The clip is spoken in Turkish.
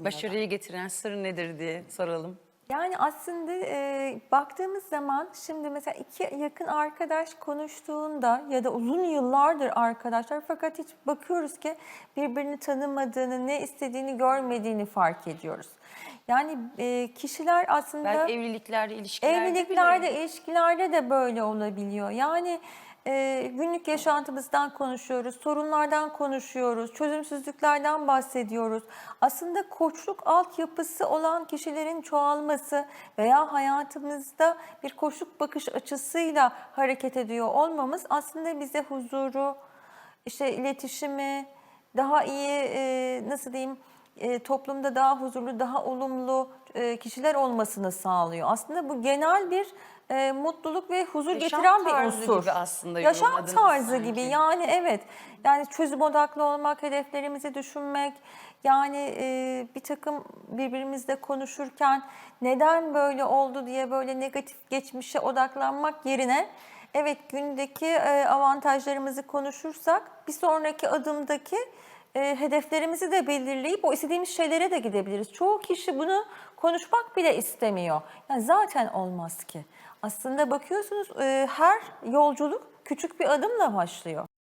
Başarıyı getiren sır nedir diye soralım. Yani aslında e, baktığımız zaman şimdi mesela iki yakın arkadaş konuştuğunda ya da uzun yıllardır arkadaşlar fakat hiç bakıyoruz ki birbirini tanımadığını, ne istediğini görmediğini fark ediyoruz. Yani e, kişiler aslında Belki evliliklerde, ilişkilerde bile- Evliliklerde, ilişkilerde de böyle olabiliyor. Yani e, günlük yaşantımızdan konuşuyoruz, sorunlardan konuşuyoruz, çözümsüzlüklerden bahsediyoruz. Aslında koçluk altyapısı olan kişilerin çoğalması veya hayatımızda bir koçluk bakış açısıyla hareket ediyor olmamız aslında bize huzuru, işte iletişimi, daha iyi e, nasıl diyeyim e, toplumda daha huzurlu, daha olumlu e, kişiler olmasını sağlıyor. Aslında bu genel bir e, mutluluk ve huzur Yaşam getiren bir tarzı unsur. gibi aslında Yaşam yorumladınız tarzı sanki. gibi yani evet. Yani çözüm odaklı olmak, hedeflerimizi düşünmek, yani e, bir takım birbirimizle konuşurken neden böyle oldu diye böyle negatif geçmişe odaklanmak yerine evet gündeki e, avantajlarımızı konuşursak bir sonraki adımdaki e, hedeflerimizi de belirleyip o istediğimiz şeylere de gidebiliriz. Çoğu kişi bunu konuşmak bile istemiyor. Yani zaten olmaz ki. Aslında bakıyorsunuz e, her yolculuk küçük bir adımla başlıyor.